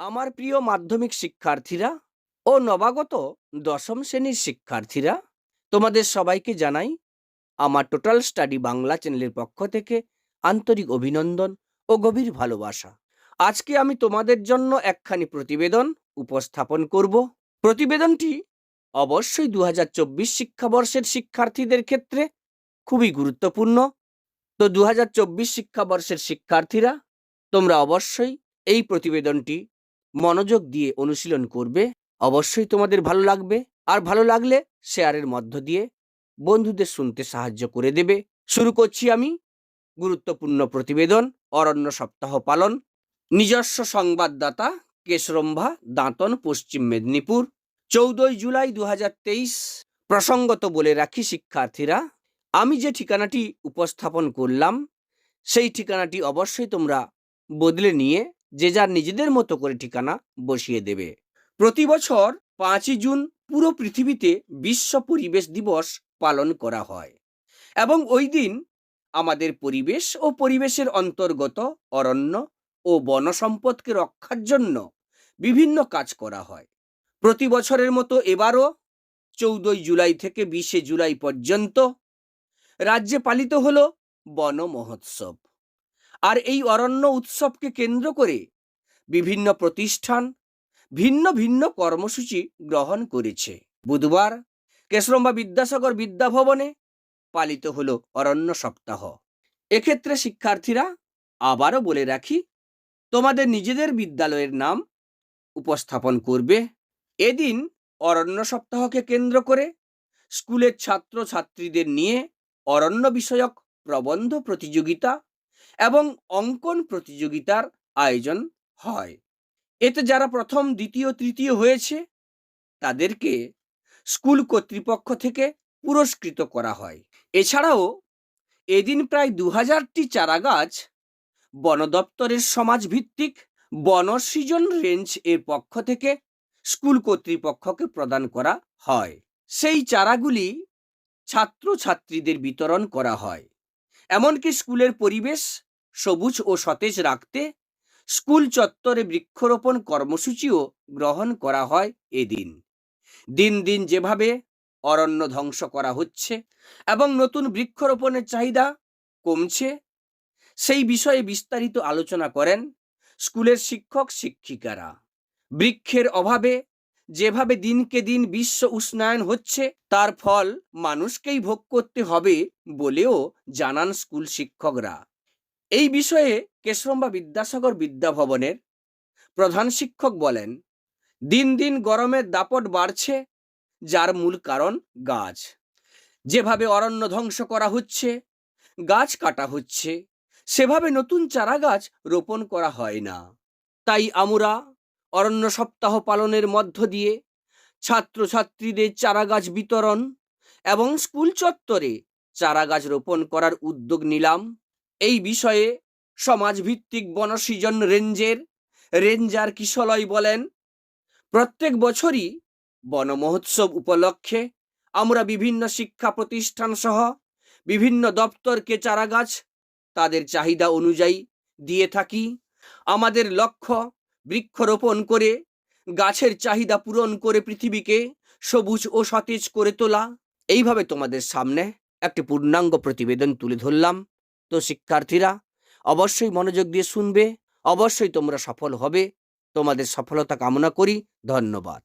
আমার প্রিয় মাধ্যমিক শিক্ষার্থীরা ও নবাগত দশম শ্রেণির শিক্ষার্থীরা, তোমাদের সবাইকে জানাই আমার টোটাল স্টাডি বাংলা চ্যানেলের পক্ষ থেকে আন্তরিক অভিনন্দন ও গভীর ভালোবাসা। আজকে আমি তোমাদের জন্য একখানি প্রতিবেদন উপস্থাপন করব। প্রতিবেদনটি অবশ্যই দু হাজার চব্বিশ শিক্ষাবর্ষের শিক্ষার্থীদের ক্ষেত্রে খুবই গুরুত্বপূর্ণ। তো দু হাজার চব্বিশ শিক্ষাবর্ষের শিক্ষার্থীরা, তোমরা অবশ্যই এই প্রতিবেদনটি মনোযোগ দিয়ে অনুশীলন করবে, অবশ্যই তোমাদের ভালো লাগবে। আর ভালো লাগলে শেয়ারের মধ্য দিয়ে বন্ধুদের শুনতে সাহায্য করে দেবে। শুরু করছি আমি। গুরুত্বপূর্ণ প্রতিবেদন, অরণ্য সপ্তাহ পালন। নিজস্ব সংবাদদাতা, কেশরম্ভা দাঁতন, পশ্চিম মেদিনীপুর। চৌদ্দই জুলাই দু হাজার তেইশ, প্রসঙ্গত বলে রাখি শিক্ষার্থীরা, আমি যে ঠিকানাটি উপস্থাপন করলাম, সেই ঠিকানাটি অবশ্যই তোমরা বদলে নিয়ে যে যার নিজেদের মতো করে ঠিকানা বসিয়ে দেবে। প্রতি বছর পাঁচই জুন পুরো পৃথিবীতে বিশ্ব পরিবেশ দিবস পালন করা হয় এবং ওই দিন আমাদের পরিবেশ ও পরিবেশের অন্তর্গত অরণ্য ও বন সম্পদকে রক্ষার জন্য বিভিন্ন কাজ করা হয়। প্রতি বছরের মতো এবারও চৌদ্দই জুলাই থেকে বিশে জুলাই পর্যন্ত রাজ্যে পালিত হল বন মহোৎসব আর এই অরণ্য উৎসবকে কেন্দ্র করে বিভিন্ন প্রতিষ্ঠান ভিন্ন ভিন্ন কর্মসূচি গ্রহণ করেছে। বুধবার কেশরম্বা বিদ্যাসাগর বিদ্যাভবনে পালিত হল অরণ্য সপ্তাহ। এক্ষেত্রে শিক্ষার্থীরা আবারও বলে রাখি, তোমাদের নিজেদের বিদ্যালয়ের নাম উপস্থাপন করবে। এদিন অরণ্য সপ্তাহকে কেন্দ্র করে স্কুলের ছাত্র ছাত্রীদের নিয়ে অরণ্য বিষয়ক প্রবন্ধ প্রতিযোগিতা এবং অঙ্কন প্রতিযোগিতার আয়োজন হয়। এতে যারা প্রথম, দ্বিতীয়, তৃতীয় হয়েছে, তাদেরকে স্কুল কর্তৃপক্ষ থেকে পুরস্কৃত করা হয়। এছাড়াও এদিন প্রায় দু হাজারটি চারাগাছ বন দপ্তরের সমাজভিত্তিক বনসৃজন রেঞ্জ এর পক্ষ থেকে স্কুল কর্তৃপক্ষকে প্রদান করা হয়। সেই চারাগুলি ছাত্রছাত্রীদের বিতরণ করা হয়। এমনকি স্কুলের পরিবেশ সবুজ ও সতেজ রাখতে স্কুল চত্বরে বৃক্ষরোপণ কর্মসূচিও গ্রহণ করা হয় এদিন। দিন দিন যেভাবে অরণ্য ধ্বংস করা হচ্ছে এবং নতুন বৃক্ষরোপণের চাহিদা কমছে, সেই বিষয়ে বিস্তারিত আলোচনা করেন স্কুলের শিক্ষক শিক্ষিকারা বৃক্ষের অভাবে যেভাবে দিনকে দিন বিশ্ব উষ্ণায়ন হচ্ছে, তার ফল মানুষকেই ভোগ করতে হবে বলেও জানান স্কুল শিক্ষকরা। এই বিষয়ে কেশরম্বা বিদ্যাসাগর বিদ্যাভবনের প্রধান শিক্ষক বলেন, দিন দিন গরমের দাপট বাড়ছে, যার মূল কারণ গাছ। যেভাবে অরণ্য ধ্বংস করা হচ্ছে, গাছ কাটা হচ্ছে, সেভাবে নতুন চারা গাছ রোপণ করা হয় না। তাই আমরা অরণ্য সপ্তাহ পালনের মধ্য দিয়ে ছাত্রছাত্রীদের চারা গাছ বিতরণ এবং স্কুল চত্বরে চারা গাছ রোপণ করার উদ্যোগ নিলাম। এই বিষয়ে সমাজভিত্তিক বনসৃজন রেঞ্জের রেঞ্জার কিশলয় বলেন, প্রত্যেক বছরই বন মহোৎসব উপলক্ষে আমরা বিভিন্ন শিক্ষা প্রতিষ্ঠান সহ বিভিন্ন দপ্তরকে চারাগাছ তাদের চাহিদা অনুযায়ী দিয়ে থাকি। আমাদের লক্ষ্য বৃক্ষরোপণ করে, গাছের চাহিদা পূরণ করে পৃথিবীকে সবুজ ও সতেজ করে তোলা। এইভাবে তোমাদের সামনে একটি পূর্ণাঙ্গ প্রতিবেদন তুলে ধরলাম। তো শিক্ষার্থীরা, অবশ্যই মনোযোগ দিয়ে শুনবে, অবশ্যই তোমরা সফল হবে। তোমাদের সফলতা কামনা করি। ধন্যবাদ।